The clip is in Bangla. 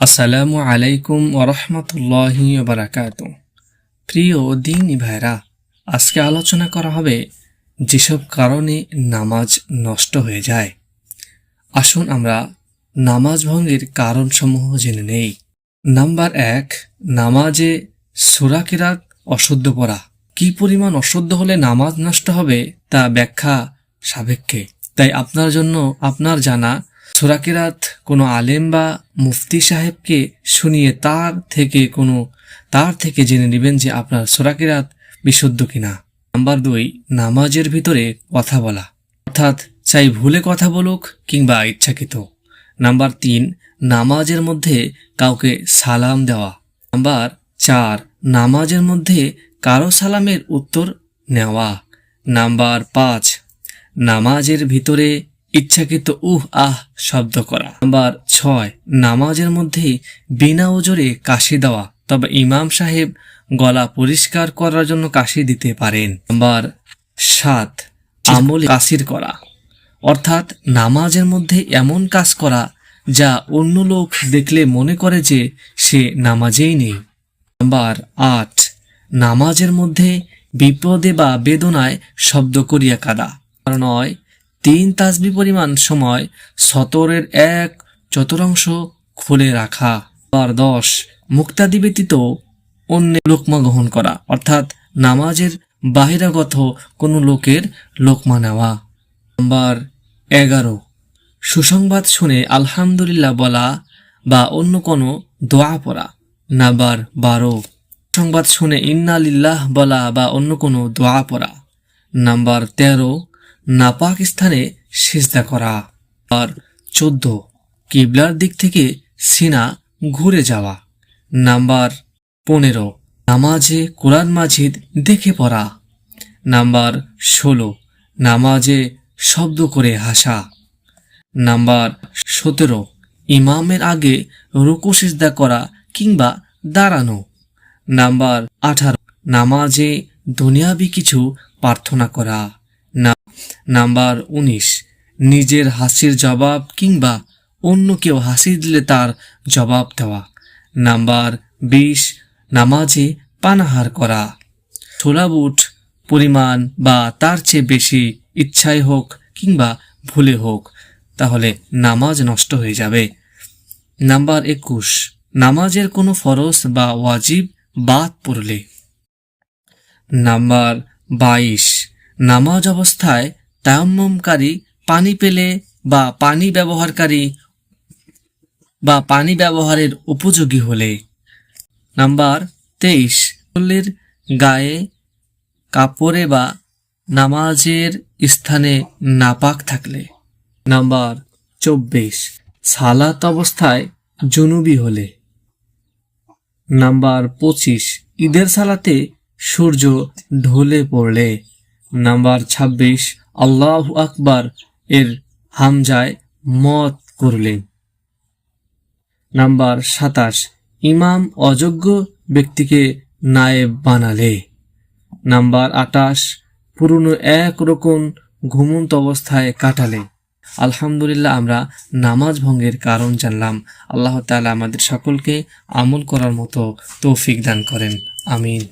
আসসালামু আলাইকুম ওরহমতুল্লাহি বারাকাত প্রিয় দিনী ভাইরা, আজকে আলোচনা করা হবে যেসব কারণে নামাজ নষ্ট হয়ে যায়। আসুন আমরা নামাজ ভঙ্গের কারণসমূহ জেনে নেই। নাম্বার এক, নামাজে সুরাকিরাত অশুদ্ধ পড়া। কি পরিমাণ অশুদ্ধ হলে নামাজ নষ্ট হবে তা ব্যাখ্যা সাপেক্ষে। তাই আপনার জন্য, আপনার জানা সুরাকিরাত কোনো আলেম বা মুফতি সাহেবকে শুনিয়ে তার থেকে কোনো, তার থেকে জেনে নেবেন যে আপনার সুরাকিরাত বিশুদ্ধ কিনা। নাম্বার দুই, নামাজের ভিতরে কথা বলা। অর্থাৎ চাই ভুলে কথা বলুক কিংবা ইচ্ছাকৃত। নাম্বার তিন, নামাজের মধ্যে কাউকে সালাম দেওয়া। নাম্বার চার, নামাজের মধ্যে কারও সালামের উত্তর নেওয়া। নাম্বার পাঁচ, নামাজের ভিতরে ইচ্ছাকৃত, উহ, আহ, শব্দ করা। নাম্বার ছয়, নামাজের মধ্যে বিনা ওজরে কাশি দেওয়া। তবে ইমাম সাহেব গলা পরিষ্কার করার জন্য কাশি দিতে পারেন। নাম্বার সাত, আমল কাশির করা। অর্থাৎ নামাজের মধ্যে এমন কাজ করা যা অন্য লোক দেখলে মনে করে যে সে নামাজেই নেই। নাম্বার আট, নামাজের মধ্যে বিপদে বা বেদনায় শব্দ করিয়া কাদা। নয় তিন তাসবি পরিমাণ সময় সতরের এক চতুরাংশ খুলে রাখা। আর দশ, মুক্তাদি ব্যতীত অন্য লোকমা গ্রহণ করা, অর্থাৎ নামাজের বাহিরাগত কোনো লোকের লোকমা নেওয়া। নাম্বার এগারো, সুসংবাদ শুনে আলহামদুলিল্লাহ বলা বা অন্য কোনো দোয়া পড়া। নাম্বার বারো সংবাদ শুনে ইন্না লিল্লাহ বলা বা অন্য কোনো দোয়া পড়া। নাম্বার তেরো নাপাক স্থানে সেজদা করা। আর চোদ্দ, কিবলার দিক থেকে সিনা ঘুরে যাওয়া। নাম্বার পনেরো, নামাজে কোরআন মাজিদ দেখে পড়া। নাম্বার ষোলো, নামাজে শব্দ করে হাসা। নাম্বার সতেরো, ইমামের আগে রুকু সিজদা করা কিংবা দাঁড়ানো। নাম্বার আঠারো, নামাজে দুনিয়াবি কিছু প্রার্থনা করা। নাম্বার উনিশ, নিজের হাসির জবাব কিংবা অন্য কেউ হাসি দিলে তার জবাব দেওয়া। নাম্বার বিশ, নামাজে পানাহার করা। ছোলা বুট পরিমাণ বা তার চেয়ে বেশি ইচ্ছাই হোক কিংবা ভুলে হোক, তাহলে নামাজ নষ্ট হয়ে যাবে। নাম্বার একুশ, নামাজের কোনো ফরজ বা ওয়াজিব বাদ পড়লে। নাম্বার বাইশ নামাজ অবস্থায় তায়াম্মমকারী পানি পেলে বা পানি ব্যবহারকারী বা পানি ব্যবহারের উপযোগী হলে। নাম্বার তেইশ শরীরের গায়ে কাপড়ে বা নামাজের স্থানে নাপাক থাকলে। নাম্বার চব্বিশ, সালাত অবস্থায় জুনুবি হলে। নাম্বার পঁচিশ, ঈদের সালাতে সূর্য ঢলে পড়লে। নাম্বার ছাব্বিশ, আল্লাহ আকবার এর হামজায় মত করলে। নাম্বার সাতাশ, ইমাম অযোগ্য ব্যক্তিকে নায়েব বানালে। নাম্বার আটাশ, পুরনো একরকম ঘুমন্ত অবস্থায় কাটালে। আলহামদুলিল্লাহ, আমরা নামাজ ভঙ্গের কারণ জানলাম। আল্লাহ তাআলা আমাদের সকলকে আমল করার মতো তৌফিক দান করেন। আমিন।